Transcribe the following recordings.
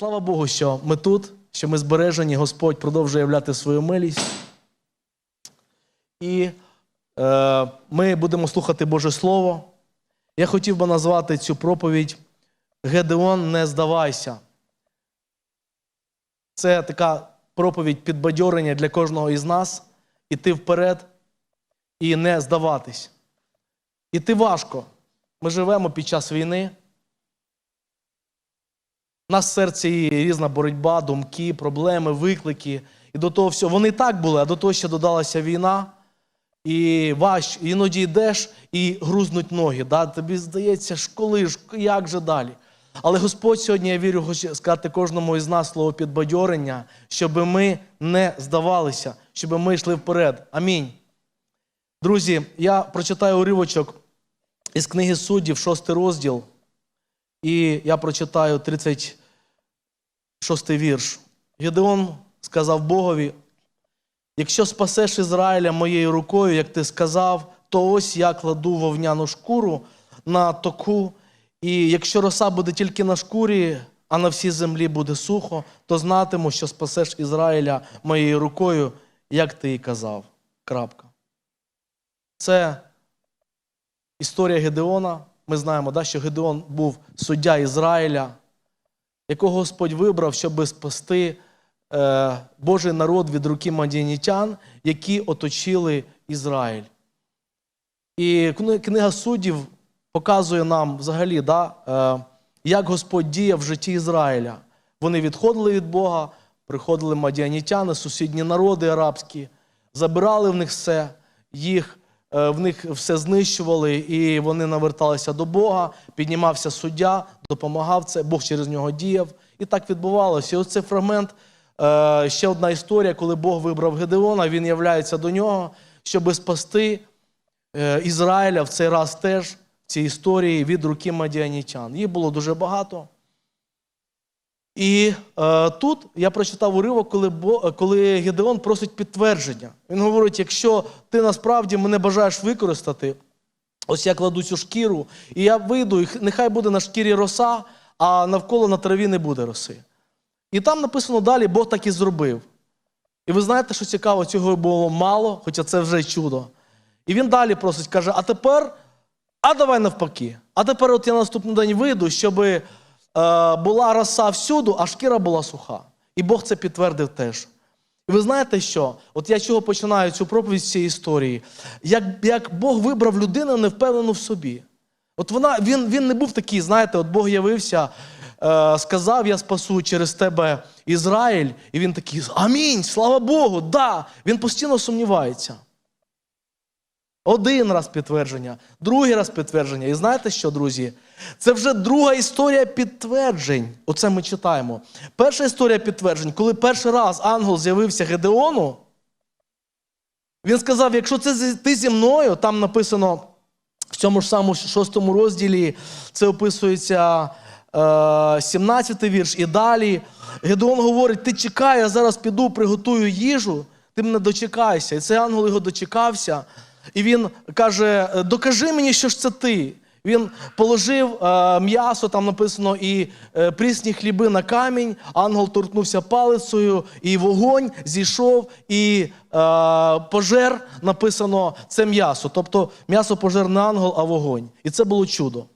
Слава Богу, що ми тут, що ми збережені, Господь продовжує являти свою милість. І е, ми будемо слухати Боже Слово. Я хотів би назвати цю проповідь Гедеон, не здавайся. Це така проповідь підбадьорення для кожного із нас іти вперед і не здаватись. Іти важко. Ми живемо під час війни. У нас в серці є різна боротьба, думки, проблеми, виклики. І до того всього. Вони так були, а до того ще додалася війна. І важ, іноді йдеш і грузнуть ноги. Да? Тобі здається, ж коли ж, як же далі? Але Господь сьогодні, я вірю, хоче сказати кожному із нас слово підбадьорення, щоб ми не здавалися, щоб ми йшли вперед. Амінь. Друзі, я прочитаю уривочок із книги суддів, шостий розділ, і я прочитаю 36 вірш. Гедеон сказав Богові: якщо спасеш Ізраїля моєю рукою, як ти сказав, то ось я кладу вовняну шкуру на току, і якщо роса буде тільки на шкурі, а на всій землі буде сухо, то знатиму, що спасеш Ізраїля моєю рукою, як ти і казав. Крапка. Це історія Гедеона. Ми знаємо, да, що Гедеон був суддя Ізраїля, якого Господь вибрав, щоб спасти е, Божий народ від руки мадіанітян, які оточили Ізраїль. І книга суддів показує нам взагалі, да, е, як Господь діяв в житті Ізраїля. Вони відходили від Бога, приходили мадіанітяни, сусідні народи арабські, забирали в них все, їх, в них все знищували, і вони наверталися до Бога, піднімався суддя, допомагав це, Бог через нього діяв. І так відбувалося. І ось цей фрагмент, е, ще одна історія, коли Бог вибрав Гедеона, він являється до нього, щоб спасти е, Ізраїля в цей раз теж в цій історії від руки мадіанітян. Їх було дуже багато. І е, тут я прочитав уривок, коли, Бо, коли Гедеон просить підтвердження. Він говорить: якщо ти насправді мене бажаєш використати, ось я кладу цю шкіру, і я вийду, і нехай буде на шкірі роса, а навколо на траві не буде роси. І там написано далі, Бог так і зробив. І ви знаєте, що цікаво, цього було мало, хоча це вже чудо. І він далі просить, каже: а тепер, а давай навпаки. А тепер от я на наступний день вийду, щоб е, була роса всюду, а шкіра була суха. І Бог це підтвердив теж. І ви знаєте що? От я чого починаю цю проповідь з цієї історії? Як, як Бог вибрав людину невпевнену в собі. От вона, він, він не був такий, знаєте, от Бог явився, е, сказав, я спасу через тебе Ізраїль, і він такий, амінь, слава Богу, да. Він постійно сумнівається. Один раз підтвердження, другий раз підтвердження. І знаєте що, друзі? Це вже друга історія підтверджень. Оце ми читаємо. Перша історія підтверджень, коли перший раз ангел з'явився Гедеону, він сказав: якщо це ти зі мною, там написано в цьому ж самому шостому розділі, це описується е, 17 вірш і далі. Гедеон говорить: ти чекай, я зараз піду, приготую їжу, ти мене дочекайся. І цей ангел його дочекався. І він каже: докажи мені, що ж це ти. Він положив е, м'ясо, там написано, і е, прісні хліби на камінь. Ангел торкнувся палицею, і вогонь зійшов, і е, пожер написано це м'ясо. Тобто м'ясо пожер не ангел, а вогонь. І це було чудо.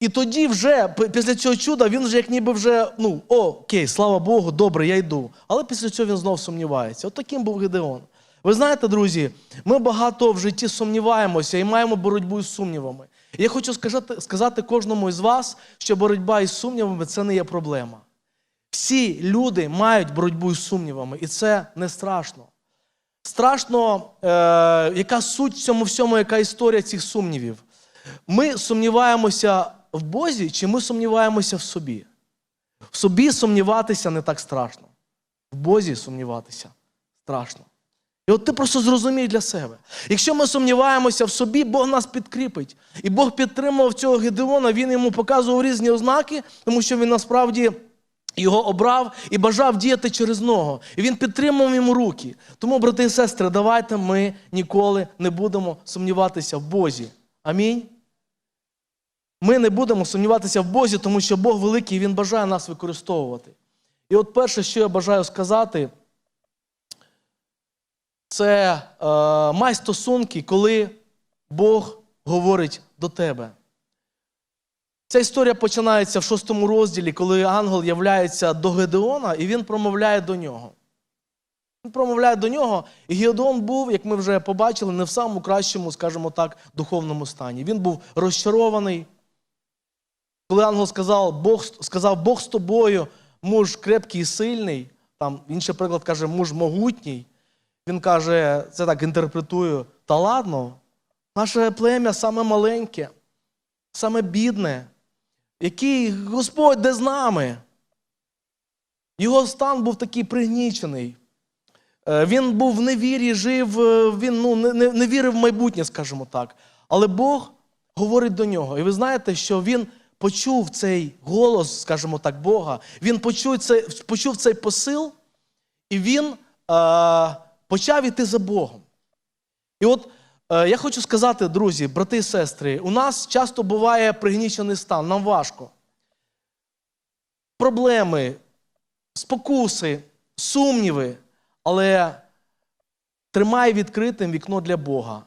І тоді вже, після цього чуда, він вже як ніби вже, ну, окей, слава Богу, добре, я йду. Але після цього він знов сумнівається. От таким був Гедеон. Ви знаєте, друзі, ми багато в житті сумніваємося і маємо боротьбу з сумнівами. І я хочу сказати, кожному із вас, що боротьба із сумнівами це не є проблема. Всі люди мають боротьбу з сумнівами, і це не страшно. Страшно, е, яка суть в цьому всьому, яка історія цих сумнівів. Ми сумніваємося в Бозі, чи ми сумніваємося в собі? В собі сумніватися не так страшно. В Бозі сумніватися страшно. І от ти просто зрозумій для себе. Якщо ми сумніваємося в собі, Бог нас підкріпить. І Бог підтримував цього Гедеона, він йому показував різні ознаки, тому що він насправді його обрав і бажав діяти через нього. І він підтримував йому руки. Тому, брати і сестри, давайте ми ніколи не будемо сумніватися в Бозі. Амінь. ми не будемо сумніватися в Бозі, тому що Бог великий і Він бажає нас використовувати. І от перше, що я бажаю сказати, це е, май стосунки, коли Бог говорить до тебе. Ця історія починається в шостому розділі, коли ангел являється до Гедеона, і він промовляє до нього. Він промовляє до нього, і Гедеон був, як ми вже побачили, не в самому кращому, скажімо так, духовному стані. Він був розчарований. Коли ангел сказав, Бог, сказав, Бог з тобою, муж крепкий і сильний, там інший приклад каже, муж могутній. Він каже, це так інтерпретую, та ладно, наше плем'я саме маленьке, саме бідне, який Господь де з нами. Його стан був такий пригнічений. Е, Він був в невірі, жив, е, він ну, не, не, не вірив в майбутнє, скажімо так. Але Бог говорить до нього. І ви знаєте, що він почув цей голос, скажімо так, Бога, він почув цей, почув цей посил, і він е, почав іти за Богом. І от е, я хочу сказати, друзі, брати і сестри, у нас часто буває пригнічений стан, нам важко. Проблеми, спокуси, сумніви, але тримай відкритим вікно для Бога.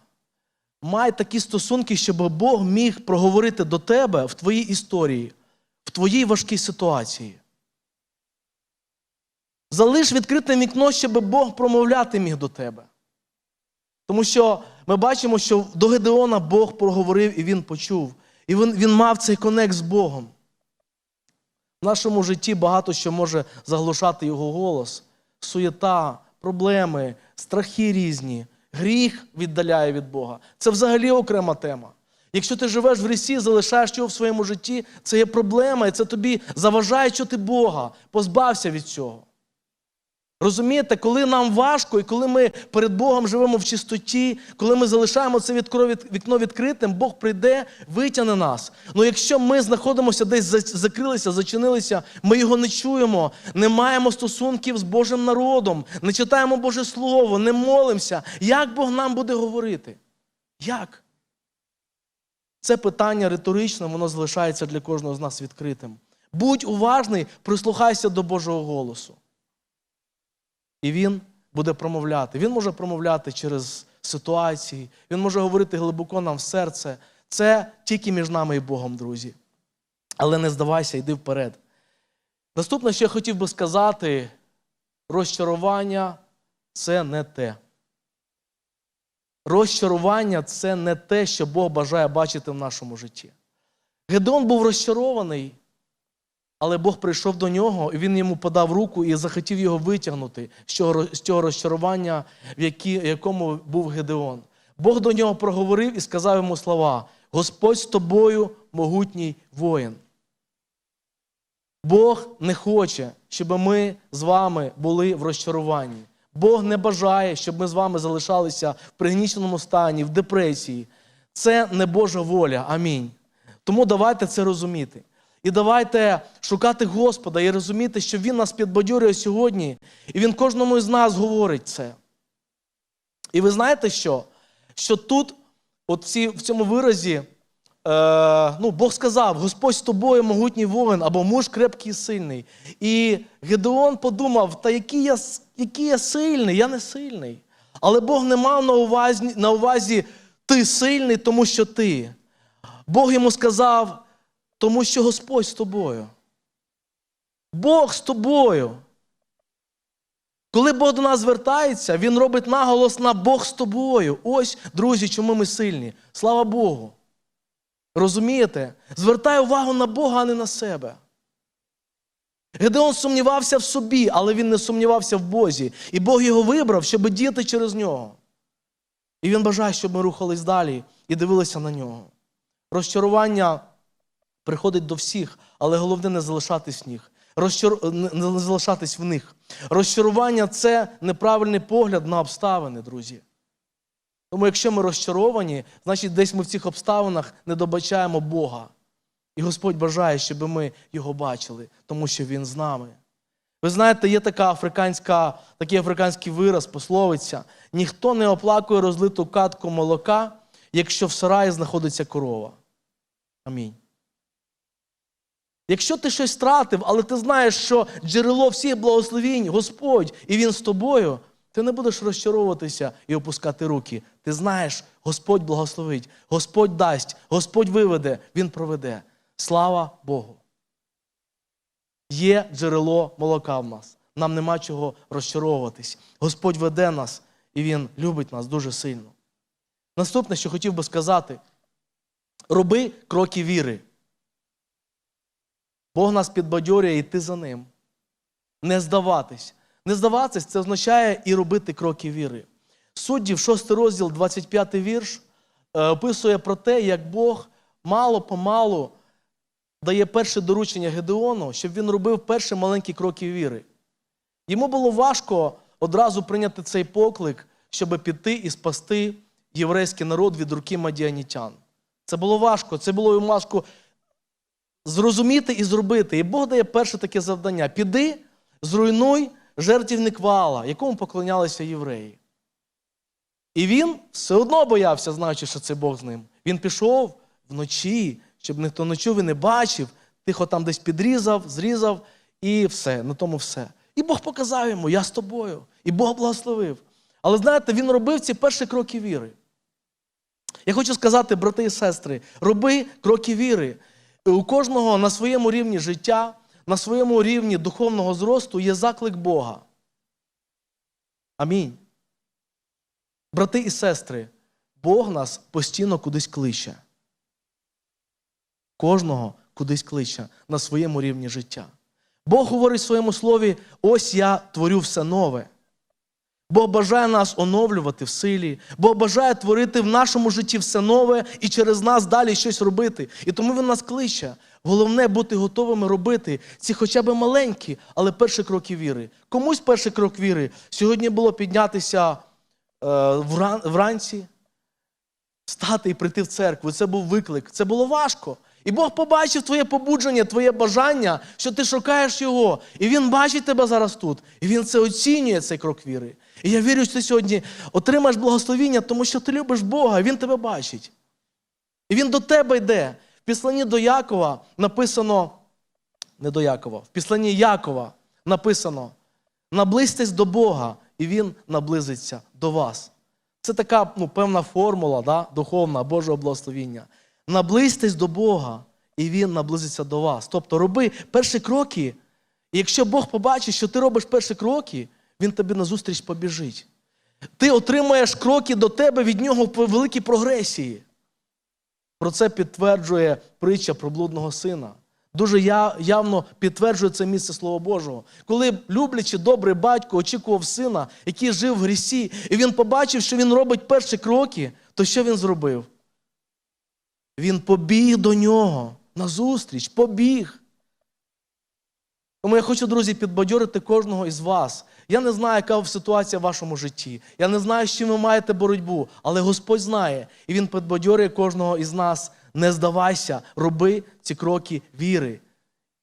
Май такі стосунки, щоб Бог міг проговорити до тебе в твоїй історії, в твоїй важкій ситуації. Залиш відкритим вікно, щоб Бог промовляти міг до тебе. Тому що ми бачимо, що до Гедеона Бог проговорив і він почув. І він, він мав цей конект з Богом. В нашому житті багато що може заглушати його голос, суєта, проблеми, страхи різні, гріх віддаляє від Бога. Це взагалі окрема тема. Якщо ти живеш в грісі, залишаєш його в своєму житті, це є проблема, і це тобі заважає чути Бога. Позбався від цього. Розумієте, коли нам важко, і коли ми перед Богом живемо в чистоті, коли ми залишаємо це вікно відкритим, Бог прийде, витягне нас. Ну якщо ми знаходимося десь закрилися, зачинилися, ми його не чуємо, не маємо стосунків з Божим народом, не читаємо Боже Слово, не молимося, як Бог нам буде говорити? Як? Це питання риторичне, воно залишається для кожного з нас відкритим. Будь уважний, прислухайся до Божого голосу. І він буде промовляти. Він може промовляти через ситуації, він може говорити глибоко нам в серце. Це тільки між нами і Богом, друзі. Але не здавайся, йди вперед. Наступне, що я хотів би сказати, розчарування це не те. Розчарування це не те, що Бог бажає бачити в нашому житті. Гедеон був розчарований, але Бог прийшов до нього, і він йому подав руку і захотів його витягнути з цього, розчарування, в якому був Гедеон. Бог до нього проговорив і сказав йому слова: Господь з тобою, могутній воїн. Бог не хоче, щоб ми з вами були в розчаруванні. Бог не бажає, щоб ми з вами залишалися в пригніченому стані, в депресії. Це не Божа воля. Амінь. Тому давайте це розуміти. І давайте шукати Господа і розуміти, що Він нас підбадьорює сьогодні, і Він кожному із нас говорить це. І ви знаєте що? Що тут, от ці, в цьому виразі, е, ну, Бог сказав: Господь з тобою могутній воїн або муж крепкий і сильний. І Гедеон подумав: та який я, який я сильний, я не сильний. Але Бог не мав на увазі, на увазі ти сильний, тому що ти. Бог йому сказав, тому що Господь з тобою. Бог з тобою. Коли Бог до нас звертається, Він робить наголос на Бог з тобою. Ось, друзі, чому ми сильні. Слава Богу. Розумієте? Звертай увагу на Бога, а не на себе. Гедеон сумнівався в собі, але він не сумнівався в Бозі. І Бог його вибрав, щоб діяти через нього. І він бажає, щоб ми рухались далі і дивилися на нього. Розчарування приходить до всіх, але головне не залишатись в них. Розчар... не- залишатись в них. Розчарування це неправильний погляд на обставини, друзі. Тому якщо ми розчаровані, значить десь ми в цих обставинах не добачаємо Бога. І Господь бажає, щоб ми його бачили, тому що Він з нами. Ви знаєте, є така африканська, такий африканський вираз, пословиця: ніхто не оплакує розлиту катку молока, якщо в сараї знаходиться корова. Амінь. Якщо ти щось втратив, але ти знаєш, що джерело всіх благословінь Господь, і Він з тобою, ти не будеш розчаровуватися і опускати руки. Ти знаєш, Господь благословить, Господь дасть, Господь виведе, Він проведе. Слава Богу. Є джерело молока в нас. Нам нема чого розчаровуватись. Господь веде нас, і Він любить нас дуже сильно. Наступне, що хотів би сказати, роби кроки віри. Бог нас підбадьорює йти за ним. Не здаватись. Не здаватись це означає і робити кроки віри. Суддів, 6 розділ, 25 вірш, е, описує про те, як Бог мало-помалу дає перше доручення Гедеону, щоб він робив перші маленькі кроки віри. Йому було важко одразу прийняти цей поклик, щоб піти і спасти єврейський народ від руки мадіанітян. Це було важко, це було йому важко зрозуміти і зробити. І Бог дає перше таке завдання: піди, зруйнуй жертівник вала, якому поклонялися євреї. І він все одно боявся, знаючи, що це Бог з ним. Він пішов вночі, щоб ніхто не чув і не бачив, тихо там десь підрізав, зрізав, і все, на тому все. І Бог показав йому, я з тобою. І Бог благословив. Але знаєте, він робив ці перші кроки віри. Я хочу сказати, брати і сестри, роби кроки віри. У кожного на своєму рівні життя, на своєму рівні духовного зросту є заклик Бога. Амінь. Брати і сестри, Бог нас постійно кудись кличе. Кожного кудись кличе на своєму рівні життя. Бог говорить в своєму слові: ось я творю все нове. Бог бажає нас оновлювати в силі, Бог бажає творити в нашому житті все нове і через нас далі щось робити. І тому Він нас кличе. Головне бути готовими робити ці хоча б маленькі, але перші кроки віри. Комусь перший крок віри сьогодні було піднятися е, вран- вранці, встати і прийти в церкву. Це був виклик. Це було важко. І Бог побачив твоє побудження, твоє бажання, що ти шукаєш його. І Він бачить тебе зараз тут. І Він це оцінює, цей крок віри. І я вірю, що ти сьогодні отримаєш благословіння, тому що ти любиш Бога, Він тебе бачить. І Він до тебе йде. В післанні до Якова написано, не до Якова, в післанні Якова написано: наблизьтесь до Бога, і Він наблизиться до вас. Це така ну, певна формула да, духовна Божого благословіння. Наблизьтесь до Бога, і Він наблизиться до вас. Тобто роби перші кроки, і якщо Бог побачить, що ти робиш перші кроки, Він тобі назустріч побіжить. Ти отримаєш кроки до тебе від нього в великій прогресії. Про це підтверджує притча про блудного сина. Дуже явно підтверджує це місце Слова Божого. Коли люблячи добрий батько очікував сина, який жив в грісі, і він побачив, що він робить перші кроки, то що він зробив? Він побіг до нього назустріч, побіг. Тому я хочу, друзі, підбадьорити кожного із вас. Я не знаю, яка ситуація в вашому житті. Я не знаю, з чим ви маєте боротьбу, але Господь знає, і Він підбадьорює кожного із нас. Не здавайся, роби ці кроки віри.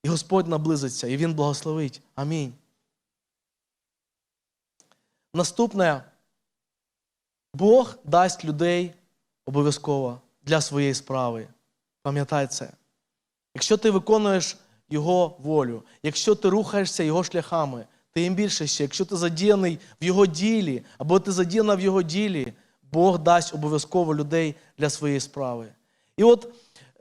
І Господь наблизиться, і Він благословить. Амінь. Наступне, Бог дасть людей обов'язково для своєї справи. Пам'ятай це. Якщо ти виконуєш Його волю, якщо ти рухаєшся Його шляхами, тим більше ще, якщо ти задіяний в Його ділі, або ти задіяна в Його ділі, Бог дасть обов'язково людей для своєї справи. І от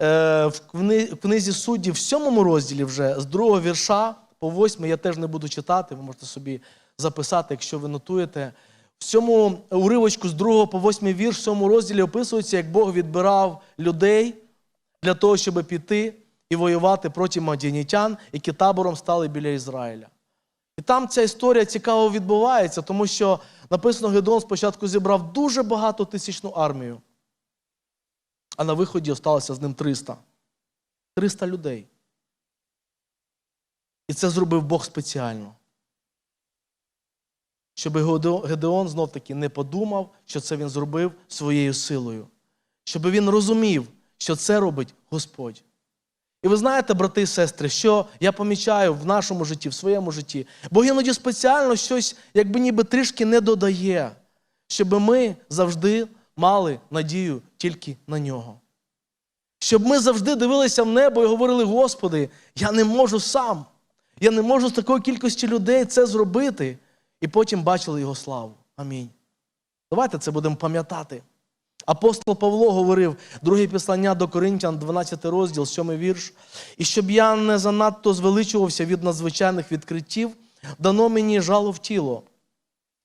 е, в книзі суддів, в сьомому розділі вже з другого вірша по восьмий я теж не буду читати, ви можете собі записати, якщо ви нотуєте. В цьому уривочку з другого по восьмий вірш, в цьому розділі описується, як Бог відбирав людей для того, щоб піти і воювати проти мадянітян, які табором стали біля Ізраїля. І там ця історія цікаво відбувається, тому що написано, Гедон спочатку зібрав дуже багато тисячну армію, а на виході осталося з ним 300. 300 людей. І це зробив Бог спеціально. Щоб Гедеон- Гедеон знов-таки не подумав, що це він зробив своєю силою. Щоб він розумів, що це робить Господь. І ви знаєте, брати і сестри, що я помічаю в нашому житті, в своєму житті, Бог іноді спеціально щось, якби ніби трішки не додає, щоб ми завжди мали надію тільки на нього. Щоб ми завжди дивилися в небо і говорили: Господи, я не можу сам. Я не можу з такої кількості людей це зробити. І потім бачили Його славу. Амінь. Давайте це будемо пам'ятати. Апостол Павло говорив, друге післання до Коринтян, 12 розділ, 7 вірш. І щоб я не занадто звеличувався від надзвичайних відкриттів, дано мені жало в тіло,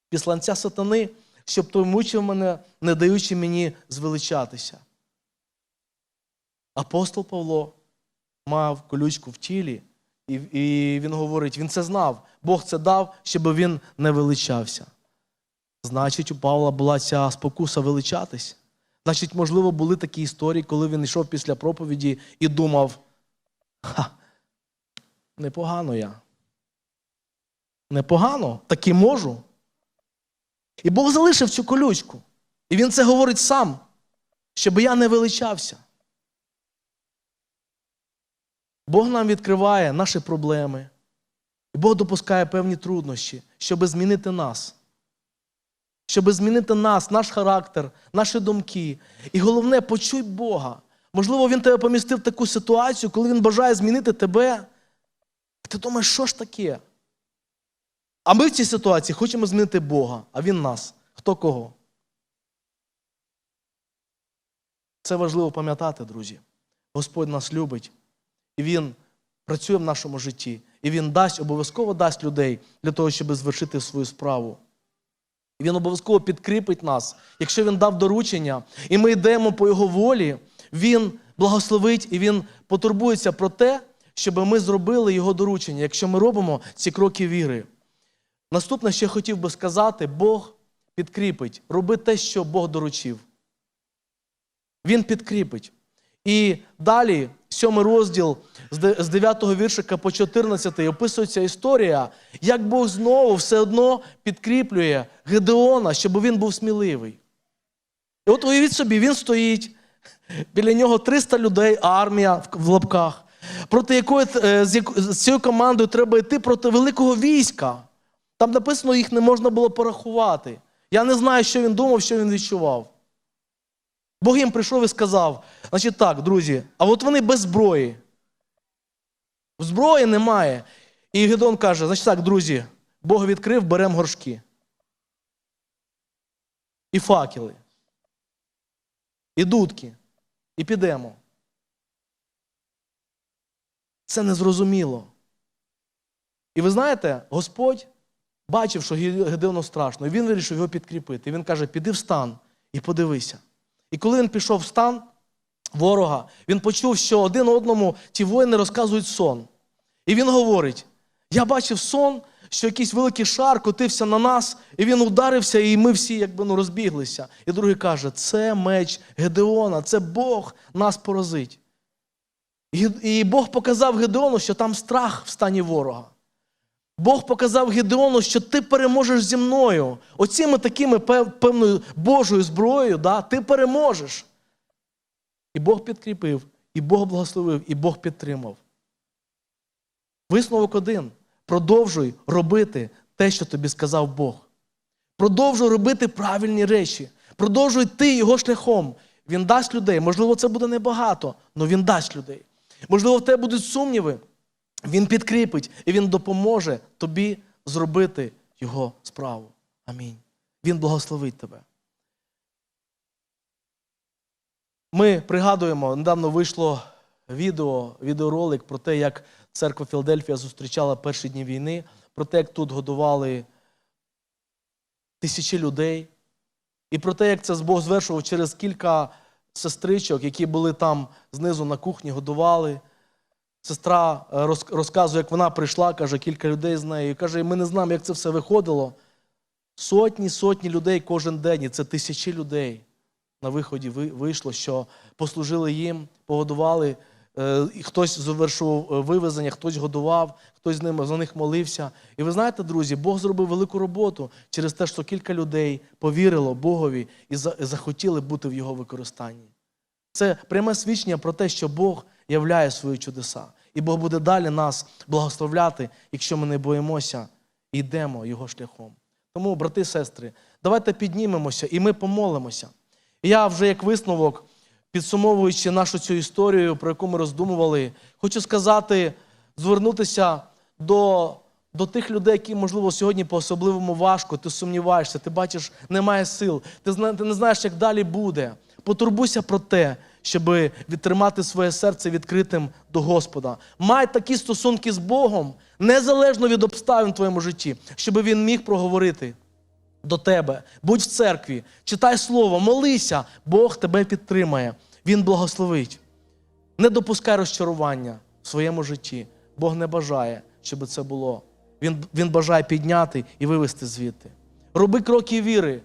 післанця сатани, щоб той мучив мене, не даючи мені звеличатися. Апостол Павло мав колючку в тілі, і, і він говорить: він це знав. Бог це дав, щоб він не величався. Значить, у Павла була ця спокуса величатись. Значить, можливо, були такі історії, коли він йшов після проповіді і думав: ха, непогано я. Непогано, таки можу. І Бог залишив цю колючку. І він це говорить сам, щоб я не величався. Бог нам відкриває наші проблеми. І Бог допускає певні труднощі, щоб змінити нас. Щоб змінити нас, наш характер, наші думки. І головне, почуй Бога. Можливо, Він тебе помістив в таку ситуацію, коли Він бажає змінити тебе. Ти думаєш, що ж таке? А ми в цій ситуації хочемо змінити Бога, а Він нас. Хто кого? Це важливо пам'ятати, друзі. Господь нас любить, і Він працює в нашому житті, і Він дасть, обов'язково дасть людей для того, щоб звершити свою справу. І Він обов'язково підкріпить нас. Якщо він дав доручення, і ми йдемо по його волі, він благословить і він потурбується про те, щоб ми зробили його доручення, якщо ми робимо ці кроки віри. Наступне, що я хотів би сказати, Бог підкріпить. Роби те, що Бог доручив. Він підкріпить. І далі, сьомий розділ з 9 віршика по 14 описується історія, як Бог знову все одно підкріплює Гедеона, щоб він був сміливий. І от уявіть собі, він стоїть, біля нього 300 людей, армія в- лапках, проти якої е, з цією командою треба йти проти великого війська. Там написано, їх не можна було порахувати. Я не знаю, що він думав, що він відчував. Бог їм прийшов і сказав: значить так, друзі, а от вони без зброї. Зброї немає. І Гедон каже: значить так, друзі, Бог відкрив, беремо горшки. І факели. І дудки. І підемо. Це незрозуміло. І ви знаєте, Господь бачив, що Гедеону страшно, і він вирішив його підкріпити. І він каже: піди в стан і подивися. І коли він пішов в стан ворога, він почув, що один одному ті воїни розказують сон. І він говорить: я бачив сон, що якийсь великий шар котився на нас, і він ударився, і ми всі якби ну, розбіглися. І другий каже: це меч Гедеона, це Бог нас поразить. І, Бог показав Гедеону, що там страх в стані ворога. Бог показав Гедеону, що ти переможеш зі мною. Оціми такими певною Божою зброєю, да, ти переможеш. І Бог підкріпив, і Бог благословив, і Бог підтримав. Висновок один. Продовжуй робити те, що тобі сказав Бог. Продовжуй робити правильні речі. Продовжуй йти його шляхом. Він дасть людей. Можливо, це буде небагато, але він дасть людей. Можливо, в тебе будуть сумніви. Він підкріпить і він допоможе тобі зробити його справу. Амінь. Він благословить тебе. Ми пригадуємо, недавно вийшло відео, відеоролик про те, як церква Філадельфія зустрічала перші дні війни, про те, як тут годували тисячі людей, і про те, як це Бог звершував через кілька сестричок, які були там знизу на кухні, годували. Сестра е, розказує, як вона прийшла, каже, кілька людей з нею. Каже, ми не знаємо, як це все виходило. Сотні, сотні людей кожен день, і це тисячі людей на виході вийшло, що послужили їм, погодували. Е, і Хтось завершував е, вивезення, хтось годував, хтось з ними за них молився. І ви знаєте, друзі, Бог зробив велику роботу через те, що кілька людей повірило Богові і захотіли бути в його використанні. Це пряме свідчення про те, що Бог являє свої чудеса. І Бог буде далі нас благословляти, якщо ми не боїмося йдемо його шляхом. Тому, брати і сестри, давайте піднімемося і ми помолимося. Я вже як висновок підсумовуючи нашу цю історію, про яку ми роздумували, хочу сказати, звернутися до, до тих людей, які, можливо, сьогодні по-особливому важко, ти сумніваєшся, ти бачиш, немає сил, ти не знаєш, як далі буде. Потурбуйся про те, щоб відтримати своє серце відкритим до Господа. Май такі стосунки з Богом, незалежно від обставин в твоєму житті, щоб він міг проговорити до тебе. Будь в церкві, читай слово, молися, Бог тебе підтримає, Він благословить. Не допускай розчарування в своєму житті. Бог не бажає, щоб це було. Він, він бажає підняти і вивести звідти. Роби кроки віри.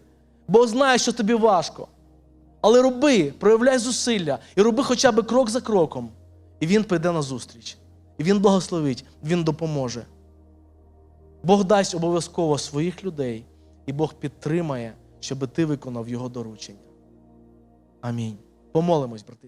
Бог знає, що тобі важко. Але роби, проявляй зусилля і роби хоча б крок за кроком. І він прийде на зустріч. І він благословить, він допоможе. Бог дасть обов'язково своїх людей, і Бог підтримає, щоб ти виконав його доручення. Амінь. Помолимось, брати.